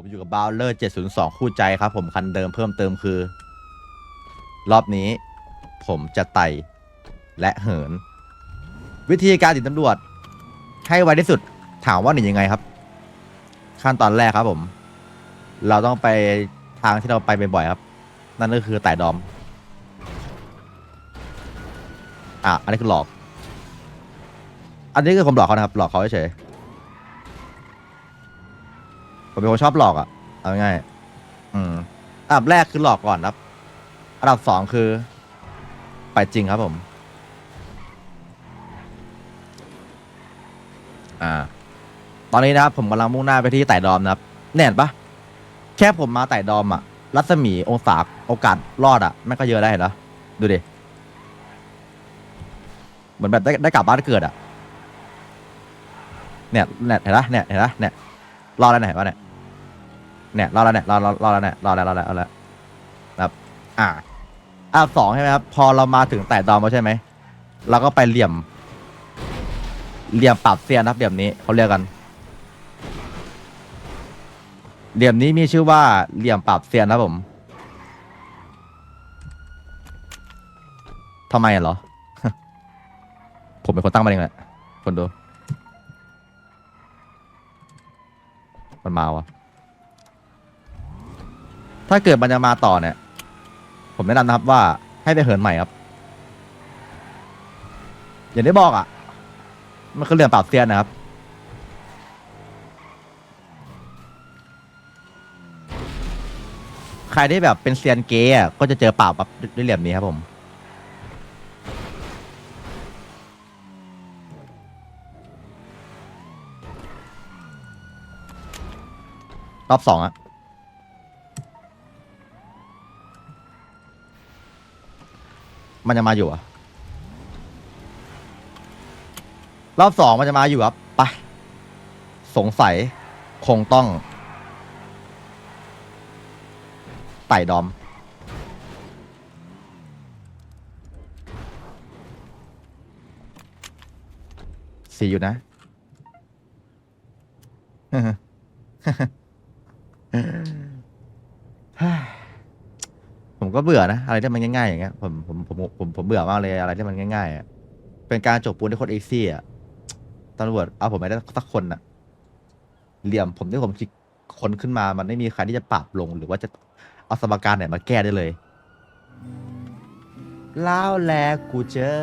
ผมอยู่กับบาวเลอร์702 คู่ใจครับ ผมคันเดิมเพิ่มเติมคือ รอบนี้ ผมจะไต่และเหิน วิธีการติดตำรวจ ให้ไวที่สุดถามว่าหนียังไงครับ ขั้นตอนแรกครับผม เราต้องไปทางที่เราไปบ่อยๆครับ นั่นก็คือไต่ดอม อะอันนี้คือหลอก อันนี้คือผมหลอกเขานะครับ หลอกเขาเฉยๆ ผมเป็นคนชอบหลอกอะ เอาง่ายๆอืมอันดับแรกคือหลอกก่อนครับ อันดับสองคือ ไปจริงครับผม อ่า ตอนนี้นะครับผมกำลังมุ่งหน้าไปที่ไต่ดอมนะครับ แน่นปะแค่ผมมาไต่ดอมอะรัศมีองศาโอกาสรอดอะไม่งก็เยอะได้เห็นเหรอดูดิ เหมือนแบบได้ได้กลับบ้านเกิดอะเนี่ยเนี่ยเห็นปะเนี่ยเห็นปะเนี่ยรอดแล้วเนี่ยเห็นปะเนี่ย เนี่ยรอแล้วเนี่ยรอรอรอแล้วเนี่ยรอแล้วรอแล้วรอแล้วครับอ่าอันดับสองใช่ไหมครับพอเรามาถึงไต่ดอมแล้วใช่ไหมเราก็ไปเหลี่ยม เหลี่ยมปรับเซียนนะครับเหลี่ยมนี้เขาเรียกกัน เหลี่ยมนี้มีชื่อว่าเหลี่ยมปรับเซียนนะผมทำไมอะเหรอ ผมเป็นคนตั้งมาเองแหละคนดู มันมาวะ ถ้าเกิดมันจะมาต่อเนี่ย ผมแนะนำนะครับว่าให้ไปเหินใหม่ครับ อย่างที่บอกอะ มันคือเหลี่ยมปรับเซียนนะครับ ใครที่แบบเป็นเซียนเกย์อะก็จะเจอปราบแบบด้วยเหลี่ยมนี้ครับผม รอบสองอะ มันจะมาอยู่อะรอบสองมันจะมาอยู่ครับไปสงสัยคงต้องไต่ดอม สีอยู่นะ ผมก็เบื่อนะอะไรที่มันง่ายๆอย่างเงี้ยผมผมผมผมผมเบื่อมากเลยอะไรที่มันง่ายๆอะเป็นการจบปูนที่โคตรเอซี่อะตำรวจเอาผมไม่ได้สักคนอะเหลี่ยมผมที่ผมคิดคนขึ้นมามันไม่มีใครที่จะปรับลง หรือว่าจะเอาสมการไหนมาแก้ได้เลยแล้วแลกูเจอ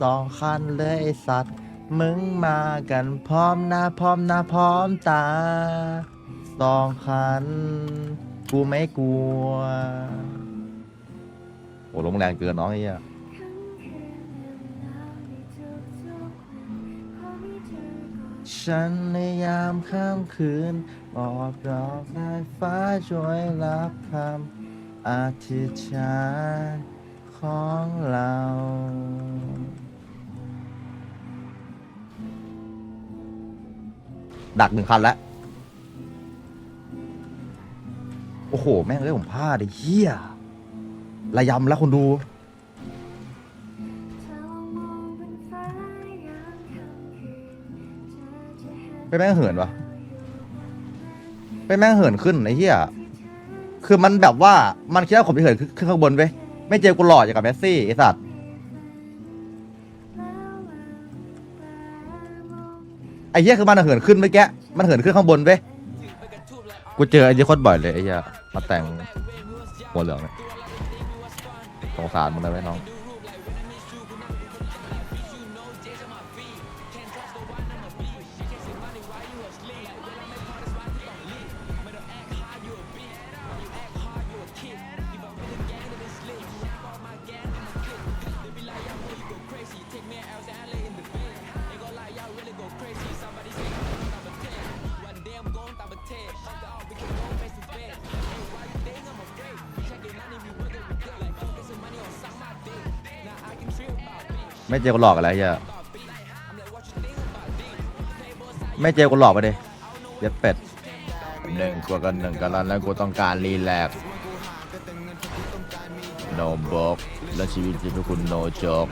สองคันเลยไอสัตว์ มึงมากันพร้อมหน้าพร้อมหน้าพร้อมตาสองคัน กูไม่กลัว โอ้ลงแรงเกินน้องไอ้เหี้ยฉันในยามค่ำคืนบอกดอกไม้ฟ้าช่วยรับคำอธิษฐานของเรา ดักหนึ่งคันแล้ว โอ้โห แม่งเอ้ยผมพลาดไอ้เหี้ย ระยำแล้วคนดู ไปแม่งเหินวะไปแม่งเหินขึ้นไอ้เหี้ยคือมันแบบว่ามันคิดว่าผมจะเหินขึ้นข้างบนไปไม่เจอกูหล่ออย่างกับเมสซี่ไอ้สัตว์ไอ้เหี้ยคือมันเหินขึ้นเมื่อกี้มันเหินขึ้นข้างบนเว้ยกูเจอไอ้เหี้ยโคตรบ่อยเลยไอ้เหี้ยมาแต่งหัวเหลืองเนี่ย สงสารมึงเลยไหมน้อง ไม่เจอคนหลอกอะไรเหี้ยไม่เจอคนหลอกไปดิเย็ดเป็ดหนึ่งกว่ากันหนึ่งกันแล้วกูต้องการรีแลกโนบอกและชีวิตจริงพวกคุณโนจอก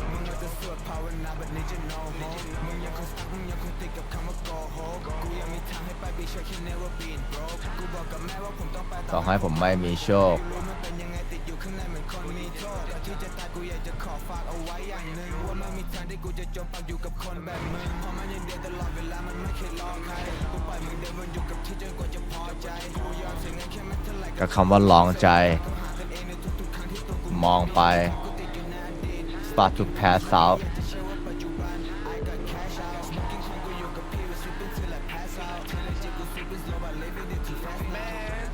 ต่อให้ผมไม่มีโชค กับคำว่าลองใจ มองไป start to pass out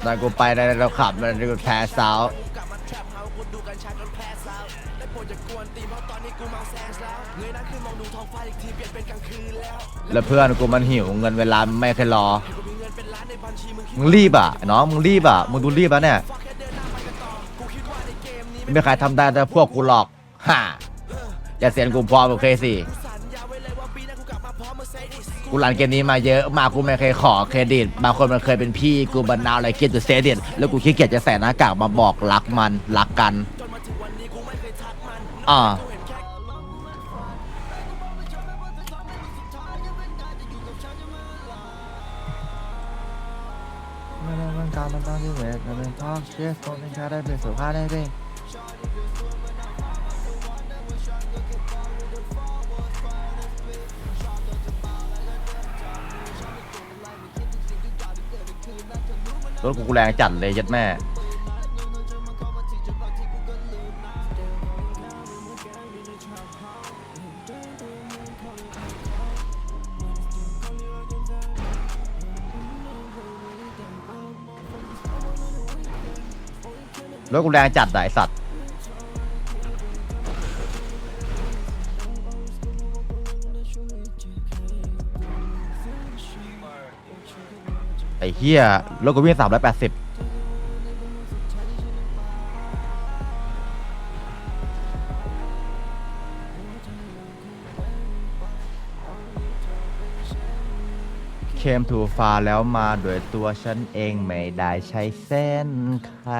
นั่นกูไปในเราขับมันกูแพ้สาวแล้วเพื่อนกูมันหิวเงินเวลาไม่เคยรอ มึงรีบอะน้องมึงรีบอะมึงดูรีบแล้วเนี่ยไม่ใครทำได้แต่พวกกูหรอกฮ่าอย่าเสียนกูพอโอเคสิ กูรันเกมนี้มาเยอะมากูไม่เคยขอเครดิต บางคนมันเคยเป็นพี่กูบันนาวอะไรเกียรติเซดิตแล้วกูขี้เกียจจะใส่หน้ากากมาบอกรักมันรักกันอ่าไม่ได้ต้องการมันต้องที่เวทมันเป็นทอเชสตรงนี้ค่าได้เป็นสุภาพได้เป็น รถกูกูแรงจัดเลยยัดแม่ รถกูแรงจัดอะไอสัตว์ ไอ้เฮียรถกูวิ่งสามร้อยแปดสิบเคมถูฟ้าแล้วมาโดวยตัวฉันเองไม่ได้ใช้เส้นใคร